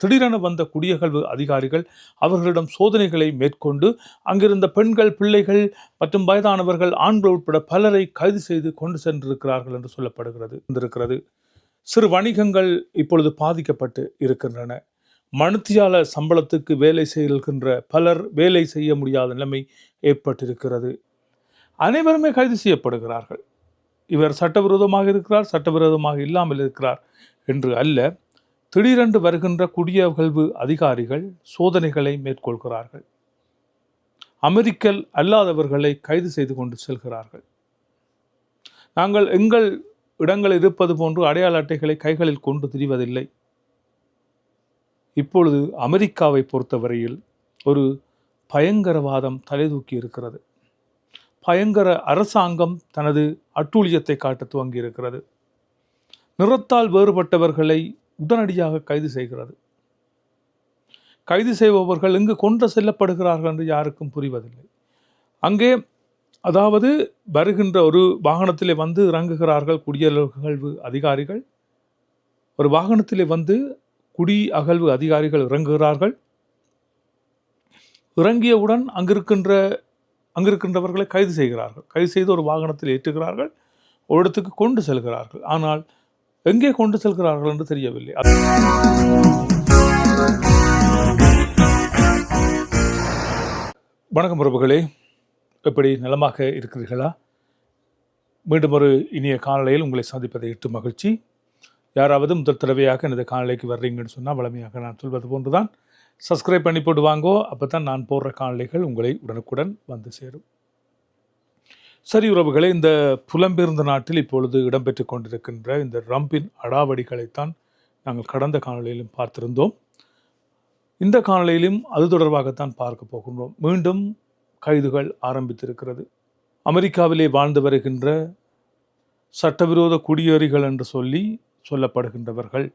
திடீரென வந்த குடியகழ்வு அதிகாரிகள் அவர்களிடம் சோதனைகளை மேற்கொண்டு அங்கிருந்த பெண்கள் பிள்ளைகள் மற்றும் வயதானவர்கள் ஆண்கள் உட்பட பலரை கைது செய்து கொண்டு சென்றிருக்கிறார்கள் என்று சொல்லப்படுகிறது இருந்திருக்கிறது சிறு வணிகங்கள் இப்பொழுது பாதிக்கப்பட்டு இருக்கின்றன. மனுத்தியால சம்பளத்துக்கு வேலை செய்கின்ற பலர் வேலை செய்ய முடியாத நிலைமை ஏற்பட்டிருக்கிறது. அனைவருமே கைது செய்யப்படுகிறார்கள். இவர் சட்டவிரோதமாக இருக்கிறார் சட்டவிரோதமாக இல்லாமல் இருக்கிறார் என்று அல்ல. திடீரென்று வருகின்ற குடியகழ்வு அதிகாரிகள் சோதனைகளை மேற்கொள்கிறார்கள். அமெரிக்கல் அல்லாதவர்களை கைது செய்து கொண்டு செல்கிறார்கள். நாங்கள் எங்கள் இடங்கள் இருப்பது போன்று அடையாள அட்டைகளை கைகளில் கொண்டு திரிவதில்லை. இப்பொழுது அமெரிக்காவை பொறுத்தவரையில் ஒரு பயங்கரவாதம் தலைதூக்கி இருக்கிறது. பயங்கர அரசாங்கம் தனது அட்டூழியத்தை காட்ட துவங்கி இருக்கிறது நிறத்தால் வேறுபட்டவர்களை உடனடியாக கைது செய்கிறது. கைது செய்பவர்கள் இங்கு கொண்டு செல்லப்படுகிறார்கள் என்று யாருக்கும் புரிவதில்லை. அங்கே அதாவது வருகின்ற ஒரு வாகனத்திலே வந்து இறங்குகிறார்கள் குடியகழ்வு அதிகாரிகள். ஒரு வாகனத்திலே வந்து குடி அகழ்வு அதிகாரிகள் இறங்குகிறார்கள். இறங்கியவுடன் அங்கிருக்கின்ற அங்கிருக்கின்றவர்களை கைது செய்கிறார்கள். கைது செய்து ஒரு வாகனத்தில் ஏற்றுகிறார்கள். ஒரு இடத்துக்கு கொண்டு செல்கிறார்கள். ஆனால் எங்கே கொண்டு செல்கிறார்கள் என்று தெரியவில்லை. வணக்கம் உறவுகளே எப்படி நலமாக இருக்கிறீர்களா? மீண்டும் ஒரு இனிய காலநிலையில் உங்களை சந்திப்பதை இட்டு மகிழ்ச்சி. யாராவது முதல் தடவையாக எனது காணொளிக்கு வர்றீங்கன்னு சொன்னால் வளமையாக நான் சொல்வது போன்று தான் சப்ஸ்கிரைப் பண்ணி போட்டு வாங்கோ அப்போ தான் நான் போடுற காணொளிகள் உங்களை உடனுக்குடன் வந்து சேரும். சரி உறவுகளே இந்த புலம்பெயர்ந்த நாட்டில் இப்பொழுது இடம்பெற்று கொண்டிருக்கின்ற இந்த ரம்பின் அடாவடிகளைத்தான் நாங்கள் கடந்த காணொலியிலும் பார்த்திருந்தோம். இந்த காணொலியிலும் அது தொடர்பாகத்தான் பார்க்க போகின்றோம். மீண்டும் கைதுகள் ஆரம்பித்திருக்கிறது. அமெரிக்காவிலே வாழ்ந்து வருகின்ற சட்டவிரோத குடியேறிகள் என்று சொல்லி சொல்லப்படுகின்றவர்கள்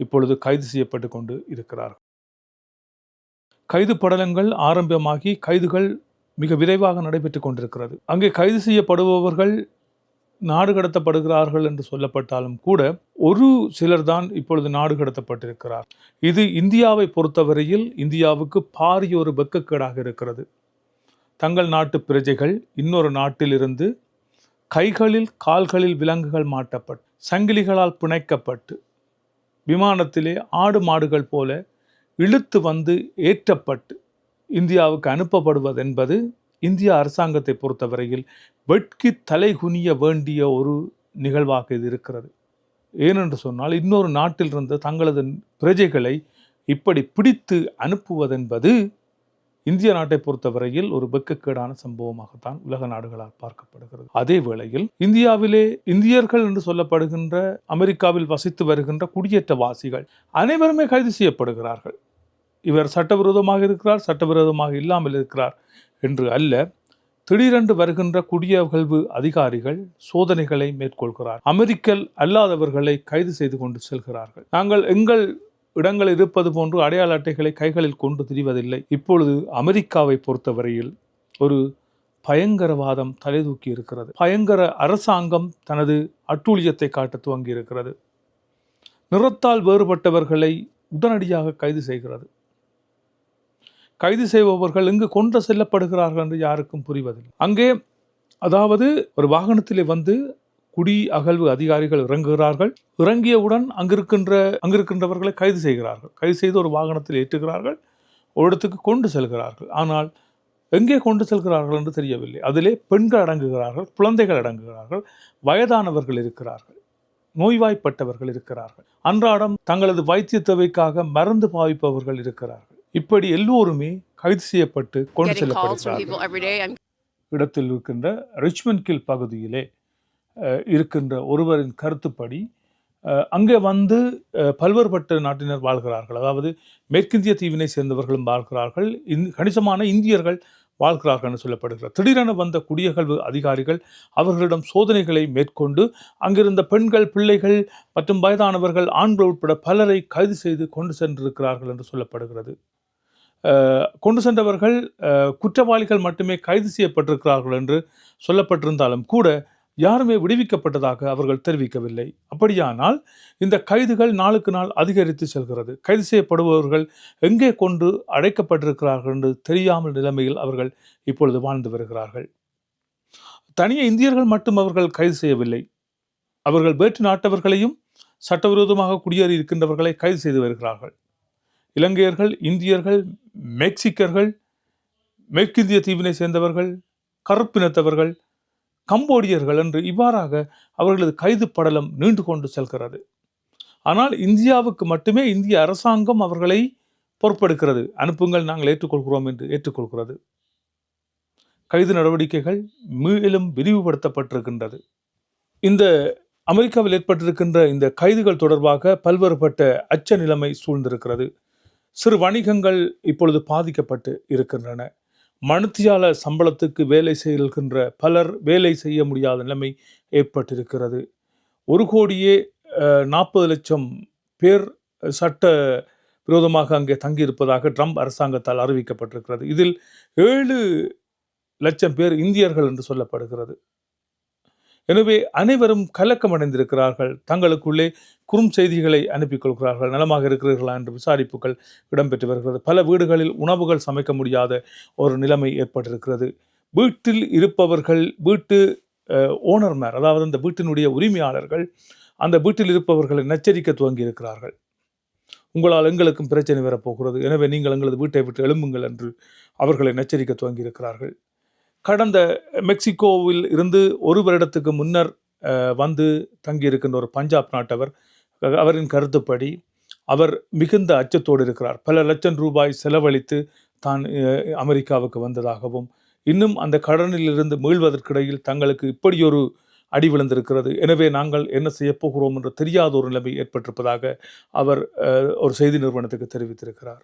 இப்பொழுது கைது செய்யப்பட்டு கொண்டு இருக்கிறார்கள். கைது படலங்கள் ஆரம்பமாகி கைதுகள் மிக விரைவாக நடைபெற்று கொண்டிருக்கிறது. அங்கே கைது செய்யப்படுபவர்கள் நாடு கடத்தப்படுகிறார்கள் என்று சொல்லப்பட்டாலும் கூட ஒரு சிலர் தான் இப்பொழுது நாடு கடத்தப்பட்டிருக்கிறார். இது இந்தியாவை பொறுத்தவரையில் இந்தியாவுக்கு பாரிய ஒரு வெக்கக்கேடாக இருக்கிறது. தங்கள் நாட்டு பிரஜைகள் இன்னொரு நாட்டிலிருந்து கைகளில் கால்களில் விலங்குகள் மாட்டப்பட்டு சங்கிலிகளால் பிணைக்கப்பட்டு விமானத்திலே ஆடு மாடுகள் போல இழுத்து வந்து ஏற்றப்பட்டு இந்தியாவுக்கு அனுப்பப்படுவதென்பது இந்திய அரசாங்கத்தை பொறுத்தவரையில் வெட்கி தலைகுனிய வேண்டிய ஒரு நிகழ்வாக இது இருக்கிறது. ஏனென்று சொன்னால் இன்னொரு நாட்டிலிருந்து தங்களது பிரஜைகளை இப்படி பிடித்து அனுப்புவதென்பது இந்திய நாட்டை பொறுத்தவரையில் ஒரு வெக்கக்கேடான சம்பவமாகத்தான் உலக நாடுகளால் பார்க்கப்படுகிறது. அதே வேளையில் இந்தியாவிலே இந்தியர்கள் என்று சொல்லப்படுகின்ற அமெரிக்காவில் வசித்து வருகின்ற குடியேற்றவாசிகள் அனைவருமே கைது செய்யப்படுகிறார்கள். இவர் சட்டவிரோதமாக இருக்கிறார் சட்டவிரோதமாக இல்லாமல் இருக்கிறார் என்று அல்ல. திடீரென்று வருகின்ற குடியகழ்வு அதிகாரிகள் சோதனைகளை மேற்கொள்கிறார். அமெரிக்கல் அல்லாதவர்களை கைது செய்து கொண்டு செல்கிறார்கள். நாங்கள் எங்கள் இடங்களில் இருப்பது போன்று அடையாள அட்டைகளை கைகளில் கொண்டு திரிவதில்லை. இப்பொழுது அமெரிக்காவை பொறுத்தவரையில் ஒரு பயங்கரவாதம் தலைதூக்கி இருக்கிறது. பயங்கர அரசாங்கம் தனது அட்டூழியத்தை காட்ட துவங்கி இருக்கிறது. நிறத்தால் வேறுபட்டவர்களை உடனடியாக கைது செய்கிறது. கைது செய்பவர்கள் எங்கு கொண்டு செல்லப்படுகிறார்கள் என்று யாருக்கும் புரிவதில்லை. அங்கே அதாவது ஒரு வாகனத்திலே வந்து குடி அகழ்வு அதிகாரிகள் இறங்குகிறார்கள். இறங்கியவுடன் அங்கிருக்கின்ற அங்கிருக்கின்றவர்களை கைது செய்கிறார்கள். கைது செய்து ஒரு வாகனத்தில் ஏற்றுகிறார்கள். ஒரு இடத்துக்கு கொண்டு செல்கிறார்கள். ஆனால் எங்கே கொண்டு செல்கிறார்கள் என்று தெரியவில்லை. அதிலே பெண்கள் அடங்குகிறார்கள் குழந்தைகள் அடங்குகிறார்கள் வயதானவர்கள் இருக்கிறார்கள் நோய்வாய்ப்பட்டவர்கள் இருக்கிறார்கள். அன்றாடம் தங்களது வைத்திய தேவைக்காக மருந்து பாவிப்பவர்கள் இருக்கிறார்கள். இப்படி எல்லோருமே கைது செய்யப்பட்டு கொண்டு செல்லப்படுகிறார்கள். இடத்தில் இருக்கின்ற ரிச்மண்ட் கில் பகுதியிலே இருக்கின்ற ஒருவரின் கருத்துப்படி அங்கே வந்து பல்வேறுபட்ட நாட்டினர் வாழ்கிறார்கள். அதாவது மேற்கிந்திய தீவினை சேர்ந்தவர்களும் வாழ்கிறார்கள். இந் கணிசமான இந்தியர்கள் வாழ்கிறார்கள் என்று சொல்லப்படுகிறது. திடீரென வந்த குடியகல்வு அதிகாரிகள் அவர்களிடம் சோதனைகளை மேற்கொண்டு அங்கிருந்த பெண்கள் பிள்ளைகள் மற்றும் வயதானவர்கள் ஆண்கள் உட்பட பலரை கைது செய்து கொண்டு சென்றிருக்கிறார்கள் என்று சொல்லப்படுகிறது. கொண்டு சென்றவர்கள் குற்றவாளிகள் மட்டுமே கைது செய்யப்பட்டிருக்கிறார்கள் என்று சொல்லப்பட்டிருந்தாலும் கூட யாருமே விடுவிக்கப்பட்டதாக அவர்கள் தெரிவிக்கவில்லை. அப்படியானால் இந்த கைதுகள் நாளுக்கு நாள் அதிகரித்து செல்கிறது. கைது செய்யப்படுபவர்கள் எங்கே கொண்டு அடைக்கப்பட்டிருக்கிறார்கள் என்று தெரியாமல் நிலைமையில் அவர்கள் இப்பொழுது வாழ்ந்து வருகிறார்கள். தனியே இந்தியர்கள் மட்டும் அவர்கள் கைது செய்யவில்லை. அவர்கள் வேற்று நாட்டவர்களையும் சட்டவிரோதமாக குடியேறி இருக்கின்றவர்களை கைது செய்து வருகிறார்கள். இலங்கையர்கள் இந்தியர்கள் மெக்சிக்கர்கள் மேற்கிந்திய தீவினை சேர்ந்தவர்கள் கருப்பினத்தவர்கள் கம்போடியர்கள் என்று இவ்வாறாக அவர்களது கைது படலம் நீண்டு கொண்டு செல்கிறது. ஆனால் இந்தியாவுக்கு மட்டுமே இந்திய அரசாங்கம் அவர்களை பொறுப்பெடுக்கிறது. அனுப்புங்கள் நாங்கள் ஏற்றுக்கொள்கிறோம் என்று ஏற்றுக்கொள்கிறது. கைது நடவடிக்கைகள் மேலும் விரிவுபடுத்தப்பட்டிருக்கின்றது. இந்த அமெரிக்காவில் ஏற்பட்டிருக்கின்ற இந்த கைதுகள் தொடர்பாக பல்வேறுபட்ட அச்ச நிலைமை சூழ்ந்திருக்கிறது. சிறு வணிகங்கள் இப்பொழுது பாதிக்கப்பட்டு இருக்கின்றன. மனுத்தியால சம்பளத்துக்கு வேலை செய்கின்ற பலர் வேலை செய்ய முடியாத நிலைமை ஏற்பட்டிருக்கிறது. ஒரு கோடியே நாற்பது லட்சம் பேர் சட்ட விரோதமாக அங்கே தங்கியிருப்பதாக ட்ரம்ப் அரசாங்கத்தால் அறிவிக்கப்பட்டிருக்கிறது. இதில் ஏழு லட்சம் பேர் இந்தியர்கள் என்று சொல்லப்படுகிறது. எனவே அனைவரும் கலக்கம் அடைந்திருக்கிறார்கள் தங்களுக்குள்ளே குறும் செய்திகளை அனுப்பிக் கொள்கிறார்கள். நலமாக இருக்கிறீர்களா என்று விசாரிப்புகள் இடம்பெற்று வருகிறது. பல வீடுகளில் உணவுகள் சமைக்க முடியாத ஒரு நிலைமை ஏற்பட்டிருக்கிறது. வீட்டில் இருப்பவர்கள் வீட்டு ஓனர்மார் அதாவது அந்த வீட்டினுடைய உரிமையாளர்கள் அந்த வீட்டில் இருப்பவர்களை நச்சரிக்க துவங்கி இருக்கிறார்கள் உங்களால் எங்களுக்கும் பிரச்சனை வரப்போகிறது. எனவே நீங்கள் எங்களது வீட்டை விட்டு எழும்புங்கள் என்று அவர்களை நச்சரிக்க துவங்கி இருக்கிறார்கள் கடந்த மெக்சிகோவில் இருந்து ஒரு வருடத்துக்கு முன்னர் வந்து தங்கியிருக்கின்ற ஒரு பஞ்சாப் நாட்டவர் அவரின் கருத்துப்படி அவர் மிகுந்த அச்சத்தோடு இருக்கிறார். பல லட்சம் ரூபாய் செலவழித்து தான் அமெரிக்காவுக்கு வந்ததாகவும் இன்னும் அந்த கடனிலிருந்து மீள்வதற்கிடையில் தங்களுக்கு இப்படியொரு அடி விழுந்திருக்கிறது. எனவே நாங்கள் என்ன செய்ய போகிறோம் என்று தெரியாத ஒரு நிலைமை ஏற்பட்டிருப்பதாக அவர் ஒரு செய்தி நிறுவனத்துக்கு தெரிவித்திருக்கிறார்.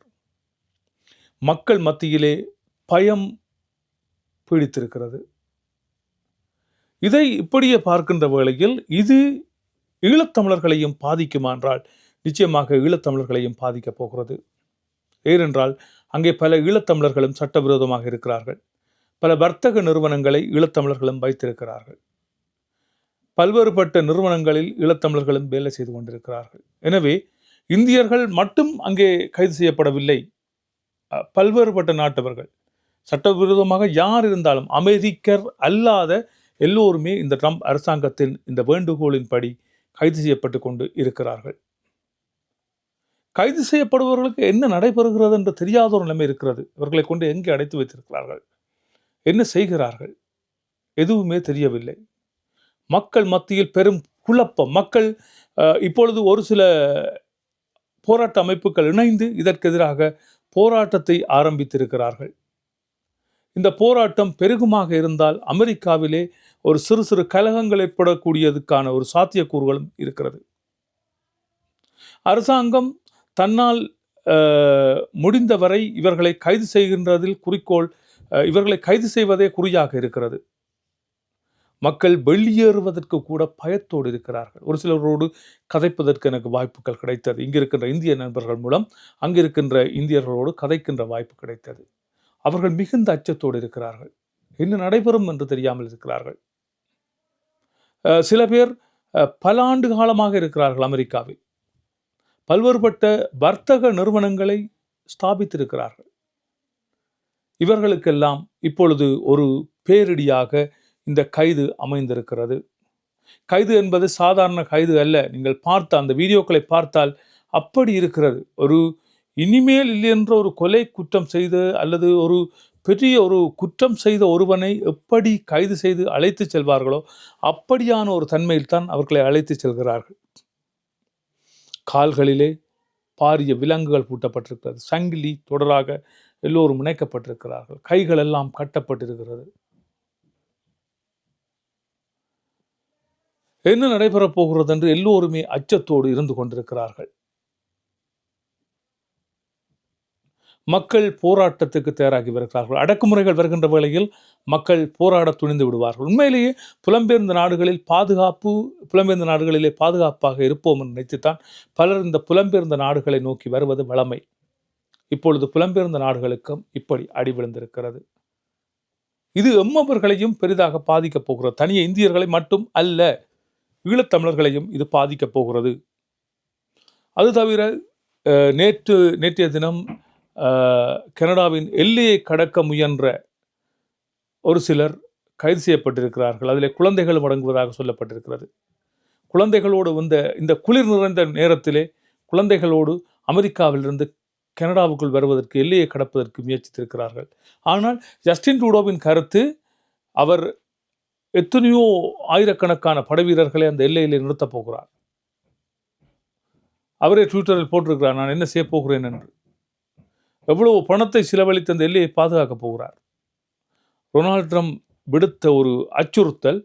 மக்கள் மத்தியிலே பயம் பீடித்திருக்கிறது. இதை இப்படியே பார்க்கின்ற வேளையில் இது ஈழத்தமிழர்களையும் பாதிக்குமா என்றால் நிச்சயமாக ஈழத்தமிழர்களையும் பாதிக்கப் போகிறது. ஏனென்றால் அங்கே பல ஈழத்தமிழர்களும் சட்டவிரோதமாக இருக்கிறார்கள். பல வர்த்தக நிறுவனங்களை ஈழத்தமிழர்களும் வைத்திருக்கிறார்கள். பல்வேறுபட்ட நிறுவனங்களில் ஈழத்தமிழர்களும் வேலை செய்து கொண்டிருக்கிறார்கள். எனவே இந்தியர்கள் மட்டும் அங்கே கைது செய்யப்படவில்லை. பல்வேறுபட்ட நாட்டவர்கள். சட்டவிரோதமாக யார் இருந்தாலும் அமெரிக்கர் அல்லாத எல்லோருமே இந்த ட்ரம்ப் அரசாங்கத்தின் இந்த வேண்டுகோளின்படி கைது செய்யப்பட்டு கொண்டு இருக்கிறார்கள். கைது செய்யப்படுபவர்களுக்கு என்ன நடைபெறுகிறது என்று தெரியாத ஒரு நிலைமை இருக்கிறது. இவர்களை கொண்டு எங்கே அடைத்து வைத்திருக்கிறார்கள்? என்ன செய்கிறார்கள்? எதுவுமே தெரியவில்லை. மக்கள் மத்தியில் பெரும் குழப்பம். மக்கள் இப்பொழுது ஒரு சில போராட்ட அமைப்புகள் இணைந்து இதற்கு எதிராக போராட்டத்தை ஆரம்பித்திருக்கிறார்கள். இந்த போராட்டம் பெருகுமாக இருந்தால் அமெரிக்காவிலே ஒரு சிறு சிறு கலகங்கள் ஏற்படக்கூடியதுக்கான ஒரு சாத்தியக்கூறுகளும் இருக்கிறது. அரசாங்கம் தன்னால் முடிந்தவரை இவர்களை கைது செய்கின்றதில் குறிக்கோள் இவர்களை கைது செய்வதே குறியாக இருக்கிறது. மக்கள் வெளியேறுவதற்கு கூட பயத்தோடு இருக்கிறார்கள். ஒரு சிலரோடு கதைப்பதற்கு எனக்கு வாய்ப்புகள் கிடைத்தது. இங்கிருக்கின்ற இந்திய நண்பர்கள் மூலம் அங்கிருக்கின்ற இந்தியர்களோடு கதைக்கின்ற வாய்ப்பு கிடைத்தது. அவர்கள் மிகுந்த அச்சத்தோடு இருக்கிறார்கள். என்ன நடைபெறும் என்று தெரியாமல் இருக்கிறார்கள். சில பேர் பல ஆண்டு காலமாக இருக்கிறார்கள் அமெரிக்காவில். பல்வேறுபட்ட வர்த்தக நிறுவனங்களை ஸ்தாபித்திருக்கிறார்கள். இவர்களுக்கெல்லாம் இப்பொழுது ஒரு பேரிடியாக இந்த கைது அமைந்திருக்கிறது. கைது என்பது சாதாரண கைது அல்ல. நீங்கள் பார்த்த அந்த வீடியோக்களை பார்த்தால் அப்படி இருக்கிறது. ஒரு இனிமேல் இல்லை என்ற ஒரு கொலை குற்றம் செய்து அல்லது ஒரு பெரிய ஒரு குற்றம் செய்த ஒருவனை எப்படி கைது செய்து அழைத்து செல்வார்களோ அப்படியான ஒரு தன்மையில் தான் அவர்களை அழைத்து செல்கிறார்கள். கால்களிலே பாரிய விலங்குகள் பூட்டப்பட்டிருக்கிறது. சங்கிலி தொடராக எல்லோரும் இணைக்கப்பட்டிருக்கிறார்கள். கைகள் எல்லாம் கட்டப்பட்டிருக்கிறது. என்ன நடைபெறப் போகிறது என்று எல்லோருமே அச்சத்தோடு இருந்து கொண்டிருக்கிறார்கள். மக்கள் போராட்டத்துக்கு தயாராகி வருகிறார்கள். அடக்குமுறைகள் வருகின்ற வேளையில் மக்கள் போராட துணிந்து விடுவார்கள். உண்மையிலேயே புலம்பெயர்ந்த நாடுகளில் பாதுகாப்பு புலம்பெயர்ந்த நாடுகளிலே பாதுகாப்பாக இருப்போம் என்று நினைத்துத்தான் பலர் இந்த புலம்பெயர்ந்த நாடுகளை நோக்கி வருவது வளமை இப்பொழுது புலம்பெயர்ந்த நாடுகளுக்கும் இப்படி அடி விழுந்திருக்கிறது. இது எம்மவர்களையும் பெரிதாக பாதிக்கப் போகிறது. தனிய இந்தியர்களை மட்டும் அல்ல ஈழத்தமிழர்களையும் இது பாதிக்கப் போகிறது. அது தவிர நேற்று நேற்றைய தினம் கனடாவின் எல்லையை கடக்க முயன்ற ஒரு சிலர் கைது செய்யப்பட்டிருக்கிறார்கள். அதில் குழந்தைகளும் அடங்குவதாக சொல்லப்பட்டிருக்கிறது. குழந்தைகளோடு வந்த இந்த குளிர் நிறைந்த நேரத்திலே குழந்தைகளோடு அமெரிக்காவிலிருந்து கனடாவுக்குள் வருவதற்கு எல்லையை கடப்பதற்கு முயற்சித்திருக்கிறார்கள். ஆனால் ஜஸ்டின் டூடோவின் கருத்து அவர் எத்தனையோ ஆயிரக்கணக்கான படைவீரர்களை அந்த எல்லையில் நிறுத்தப் போகிறார். அவரே ட்விட்டரில் போட்டிருக்கிறார் நான் என்ன செய்ய போகிறேன் என்று. எவ்வளவு பணத்தை செலவழித்து அந்த எல்லையை பாதுகாக்கப் போகிறார்? டொனால்ட் ட்ரம்ப் விடுத்த ஒரு அச்சுறுத்தல்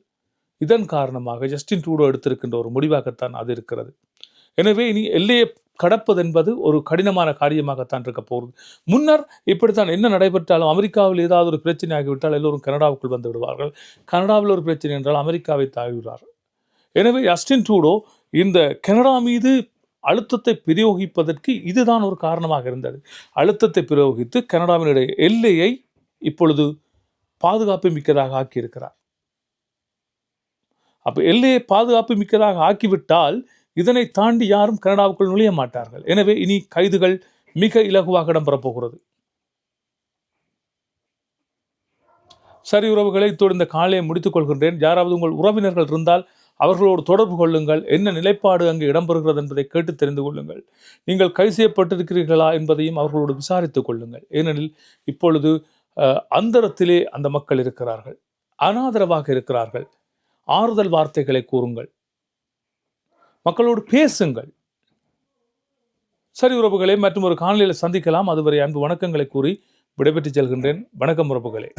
இதன் காரணமாக ஜஸ்டின் ட்ரூடோ எடுத்திருக்கின்ற ஒரு முடிவாகத்தான் அது இருக்கிறது. எனவே இனி எல்லையை கடப்பது என்பது ஒரு கடினமான காரியமாகத்தான் இருக்க போகிறது முன்னர் இப்படித்தான் என்ன நடைபெற்றாலும் அமெரிக்காவில் ஏதாவது ஒரு பிரச்சனை ஆகிவிட்டால் எல்லோரும் கனடாவுக்குள் வந்து விடுவார்கள். கனடாவில் ஒரு பிரச்சனை என்றால் அமெரிக்காவை தாழ்கிறார்கள். எனவே ஜஸ்டின் ட்ரூடோ இந்த கனடா மீது அழுத்தத்தை பிரயோகிப்பதற்கு இதுதான் ஒரு காரணமாக இருந்தது. அழுத்தத்தை பிரயோகித்து கனடாவினுடைய எல்லையை இப்பொழுது பாதுகாப்பு மிக்கதாக ஆக்கியிருக்கிறார். அப்போ எல்லையை பாதுகாப்பு மிக்கதாக ஆக்கிவிட்டால் இதனை தாண்டி யாரும் கனடாவுக்குள் நுழைய மாட்டார்கள். எனவே இனி கைதுகள் மிக இலகுவாக இடம்பெறப்போகிறது. சரி உறவுகளை இத்தோடு இந்த காலையை முடித்துக் கொள்கின்றேன். யாராவது உங்கள் உறவினர்கள் இருந்தால் அவர்களோடு தொடர்பு கொள்ளுங்கள். என்ன நிலைப்பாடு அங்கு இடம்பெறுகிறது என்பதை கேட்டு தெரிந்து கொள்ளுங்கள். நீங்கள் கை செய்யப்பட்டிருக்கிறீர்களா என்பதையும் அவர்களோடு விசாரித்துக் கொள்ளுங்கள். ஏனெனில் இப்பொழுது அஹ், அந்தரத்திலே அந்த மக்கள் இருக்கிறார்கள். அனாதரவாக இருக்கிறார்கள். ஆறுதல் வார்த்தைகளை கூறுங்கள். மக்களோடு பேசுங்கள். சரி உறவுகளை மற்றும் ஒரு காணொலியில் சந்திக்கலாம். அதுவரை அன்பு வணக்கங்களை கூறி விடைபெற்று செல்கின்றேன். வணக்கம் உறவுகளே.